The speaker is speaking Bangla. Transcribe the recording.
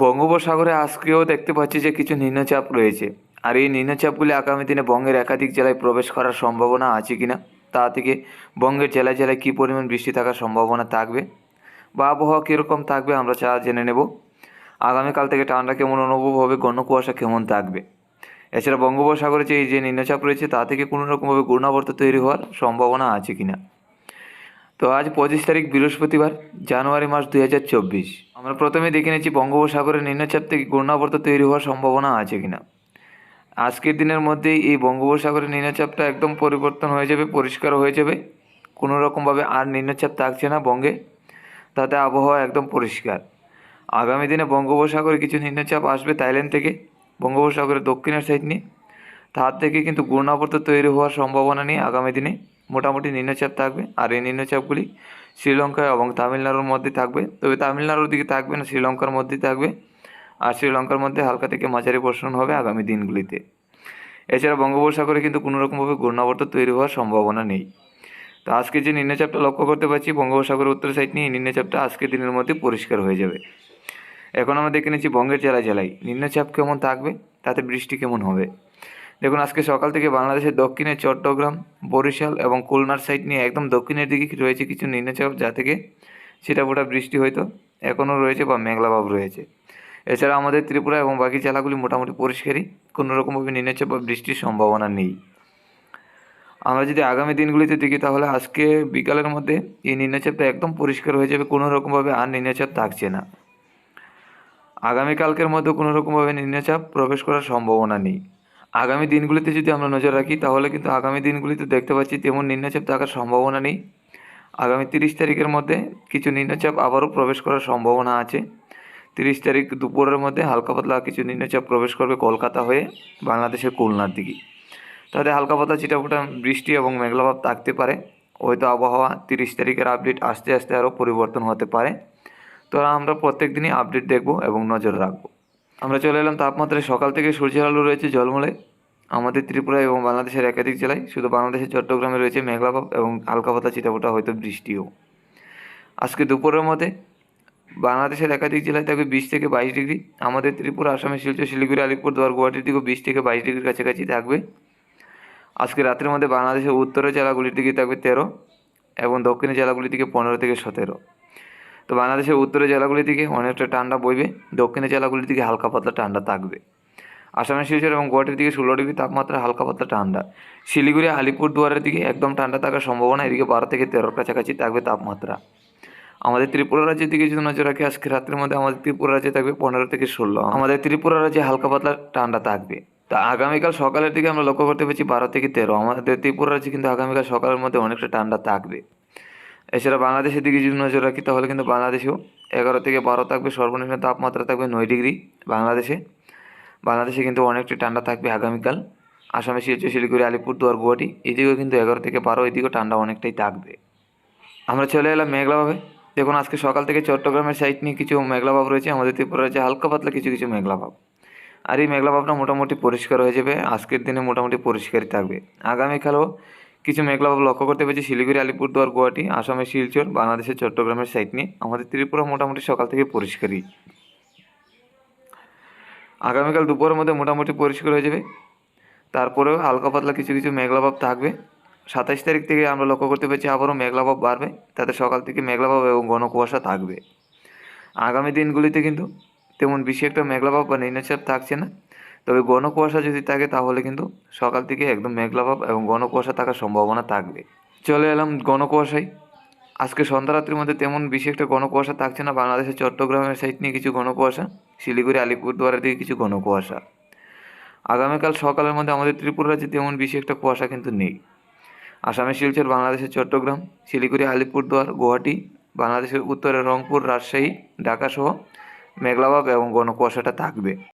বঙ্গোপসাগরে আজকেও দেখতে পাচ্ছি যে কিছু নিম্নচাপ রয়েছে। আর এই নিম্নচাপগুলি আগামী দিনে বঙ্গের একাধিক জেলায় প্রবেশ করার সম্ভাবনা আছে কিনা, তা থেকে বঙ্গের জেলায় জেলায় কী পরিমাণ বৃষ্টি থাকার সম্ভাবনা থাকবে, বা আবহাওয়া কীরকম থাকবে আমরা চা জেনে নেব। আগামীকাল থেকে ঠান্ডা কেমন অনুভব হবে, ঘন কুয়াশা কেমন থাকবে। এছাড়া বঙ্গোপসাগরে যে এই যে নিম্নচাপ রয়েছে, তা থেকে কোনো রকমভাবে ঘূর্ণাবর্ত তৈরি হওয়ার সম্ভাবনা আছে কিনা। তো আজ পঁচিশ তারিখ বৃহস্পতিবার, জানুয়ারি মাস দুই হাজার চব্বিশ। আমরা প্রথমে দেখে নিচ্ছি বঙ্গোপসাগরের নিম্নচাপ থেকে ঘূর্ণাবর্ত তৈরি হওয়ার সম্ভাবনা আছে কিনা। আজকের দিনের মধ্যেই এই বঙ্গোপসাগরের নিম্নচাপটা একদম পরিবর্তন হয়ে যাবে, পরিষ্কার হয়ে যাবে। কোনো রকমভাবে আর নিম্নচাপ থাকছে না বঙ্গে। তাতে আবহাওয়া একদম পরিষ্কার। আগামী দিনে বঙ্গোপসাগরে কিছু নিম্নচাপ আসবে থাইল্যান্ড থেকে, বঙ্গোপসাগরের দক্ষিণের সাইড নিয়ে। তার থেকে কিন্তু ঘূর্ণাবর্ত তৈরি হওয়ার সম্ভাবনা নেই আগামী দিনে। মোটামুটি নিম্নচাপ থাকবে। আর এই নিম্নচাপগুলি শ্রীলঙ্কা এবং তামিলনাড়ুর মধ্যে থাকবে। তবে তামিলনাড়ুর দিকে থাকবে না, শ্রীলঙ্কার মধ্যেই থাকবে। আর শ্রীলঙ্কার মধ্যে হালকা থেকে মাঝারি বর্ষণ হবে আগামী দিনগুলিতে। এছাড়া বঙ্গোপসাগরে কিন্তু কোনো রকমভাবে ঘূর্ণাবর্ত তৈরি হওয়ার সম্ভাবনা নেই। তো আজকে যে নিম্নচাপটা লক্ষ্য করতে পারছি, বঙ্গোপসাগরের উত্তর সাইড নিয়ে এই নিম্নচাপটা আজকের দিনের মধ্যে পরিষ্কার হয়ে যাবে। এখন আমরা দেখে নিচ্ছি বঙ্গের জেলায় জেলায় নিম্নচাপ কেমন থাকবে, তাতে বৃষ্টি কেমন হবে। দেখুন, আজকে সকাল থেকে বাংলাদেশের দক্ষিণে চট্টগ্রাম, বরিশাল এবং খুলনার সাইড নিয়ে একদম দক্ষিণের দিকে রয়েছে কিছু নিম্নচাপ, যা থেকে সেটা ছিটাফোটা বৃষ্টি হয়তো এখনও রয়েছে বা মেঘলাভাব রয়েছে। এছাড়া আমাদের ত্রিপুরা এবং বাকি জেলাগুলি মোটামুটি পরিষ্কারই, কোনো রকমভাবে নিম্নচাপ বা বৃষ্টির সম্ভাবনা নেই। আমরা যদি আগামী দিনগুলিতে দেখি, তাহলে আজকে বিকালের মধ্যে এই নিম্নচাপটা একদম পরিষ্কার হয়ে যাবে, কোনো রকমভাবে আর নিম্নচাপ থাকছে না। আগামীকালকের মধ্যে কোনো রকমভাবে নিম্নচাপ প্রবেশ করার সম্ভাবনা নেই। আগামী দিনগুলিতে যদি আমরা নজর রাখি, তাহলে কিন্তু আগামী দিনগুলিতে দেখতে পাচ্ছি তেমন নিম্নচাপ থাকার সম্ভাবনা নেই। আগামী তিরিশ তারিখের মধ্যে কিছু নিম্নচাপ আবারও প্রবেশ করার সম্ভাবনা আছে। তিরিশ তারিখ দুপুরের মধ্যে হালকা পাতলা কিছু নিম্নচাপ প্রবেশ করবে কলকাতা হয়ে বাংলাদেশের খুলনার দিকে। তাতে হালকা পাতলা চিটাফোটা বৃষ্টি এবং মেঘলাভাব থাকতে পারে। হয়তো আবহাওয়া তিরিশ তারিখের আপডেট আস্তে আস্তে আরও পরিবর্তন হতে পারে। তো আমরা প্রত্যেক দিনই আপডেট দেখব এবং নজর রাখব। আমরা চলে এলাম তাপমাত্রায়। সকাল থেকে সূর্যের আলো রয়েছে জলমলে। আমাদের ত্রিপুরা এবং বাংলাদেশের একাধিক জেলায়, শুধু বাংলাদেশের চট্টগ্রামে রয়েছে মেঘলাভাব এবং হালকা পাতলা চিটাফোটা হয়তো বৃষ্টিও। আজকে দুপুরের মধ্যে বাংলাদেশের একাধিক জেলায় থাকবে বিশ থেকে বাইশ ডিগ্রি। আমাদের ত্রিপুরা, আসামের শিলচর, শিলিগুড়ি আলিপুরদুয়ার গুয়াহাটির দিকেও বিশ থেকে বাইশ ডিগ্রির কাছাকাছি থাকবে। আজকে রাতের মধ্যে বাংলাদেশের উত্তরের জেলাগুলির দিকে থাকবে তেরো এবং দক্ষিণের জেলাগুলির দিকে পনেরো থেকে সতেরো। তো বাংলাদেশের উত্তরের জেলাগুলির দিকে অনেকটা ঠান্ডা বইবে দক্ষিণের জেলাগুলির দিকে হালকা পাতলা ঠান্ডা থাকবে। আসামের শিলচর এবং গুয়াহাটির দিকে ষোলো ডিগ্রি তাপমাত্রা হালকা পাতলা ঠান্ডা। শিলিগুড়ি, আলিপুরদুয়ারের দিকে একদম ঠান্ডা থাকার সম্ভাবনা, এদিকে বারো থেকে তেরোর কাছাকাছি থাকবে তাপমাত্রা। আমাদের ত্রিপুরা রাজ্যের দিকে যদি নজর রাখি আজকে রাত্রের মধ্যে আমাদের ত্রিপুরা রাজ্যে থাকবে পনেরো থেকে ষোলো। আমাদের ত্রিপুরা রাজ্যে হালকা পাতলা ঠান্ডা থাকবে। তা আগামীকাল সকালের দিকে আমরা লক্ষ্য করতে পারছি বারো থেকে তেরো। আমাদের ত্রিপুরা রাজ্যে কিন্তু আগামীকাল সকালের মধ্যে অনেকটা ঠান্ডা থাকবে। এছাড়া বাংলাদেশের দিকে যদি নজর রাখি, তাহলে কিন্তু বাংলাদেশেও এগারো থেকে বারো থাকবে সর্বনিম্ন তাপমাত্রা থাকবে নয় ডিগ্রি বাংলাদেশে। বাংলাদেশে কিন্তু অনেকটা ঠান্ডা থাকবে আগামীকাল। আসামে শিলচর, শিলিগুড়ি, আলিপুরদুয়ার, গুয়াহাটি, এদিকেও কিন্তু এগারো থেকে বারো, এদিকেও ঠান্ডা অনেকটাই থাকবে। আমরা চলে এলাম মেঘলাভাবে। দেখুন, আজকে সকাল থেকে চট্টগ্রামের সাইড নিয়ে কিছু মেঘলাভাব রয়েছে। আমাদের ত্রিপুরা রয়েছে হালকা পাতলা কিছু কিছু মেঘলাভাব। আর এই মেঘলাভাবটা মোটামুটি পরিষ্কার হয়ে যাবে। আজকের দিনে মোটামুটি পরিষ্কারই থাকবে। আগামীকালও কিছু মেঘলাভাব লক্ষ্য করতে পেরেছি শিলিগুড়ি, আলিপুরদুয়ার, গুয়াহাটি আসামের শিলচর বাংলাদেশের চট্টগ্রামের সাইড নিয়ে। আমাদের ত্রিপুরা মোটামুটি সকাল থেকে পরিষ্কারই। আগামীকাল দুপুরের মধ্যে মোটামুটি পরিষ্কার হয়ে যাবে। তারপরেও হালকা পাতলা কিছু কিছু মেঘলাভাব থাকবে। সাতাইশ তারিখ থেকে আমরা লক্ষ্য করতে পেরেছি আবারও মেঘলাভাব বাড়বে। তাতে সকাল থেকে মেঘলাভাব এবং ঘন কুয়াশা থাকবে। আগামী দিনগুলিতে কিন্তু তেমন বেশি একটা মেঘলাভাব বা নিম্নচাপ থাকছে না। তবে ঘন কুয়াশা যদি থাকে তাহলে কিন্তু সকাল থেকে একদম মেঘলাভাব এবং ঘন কুয়াশা থাকার সম্ভাবনা থাকবে। চলে এলাম ঘন কুয়াশায় আজকে সন্ধ্যারাত্রির মধ্যে তেমন বেশি একটা ঘন কুয়াশা থাকছে না। বাংলাদেশের চট্টগ্রামের সাইড নিয়ে কিছু ঘন কুয়াশা শিলিগুড়ি, আলিপুরদুয়ারের দিকে কিছু ঘন কুয়াশা আগামীকাল সকালের মধ্যে আমাদের ত্রিপুরা রাজ্যে তেমন বেশি একটা কুয়াশা কিন্তু নেই। আসামের শিলচর, বাংলাদেশের চট্টগ্রাম, শিলিগুড়ি, আলিপুরদুয়ার, গুয়াহাটি, বাংলাদেশের উত্তরে রংপুর, রাজশাহী, ঢাকা সহ মেঘলাভাব এবং ঘন কুয়াশাটা থাকবে।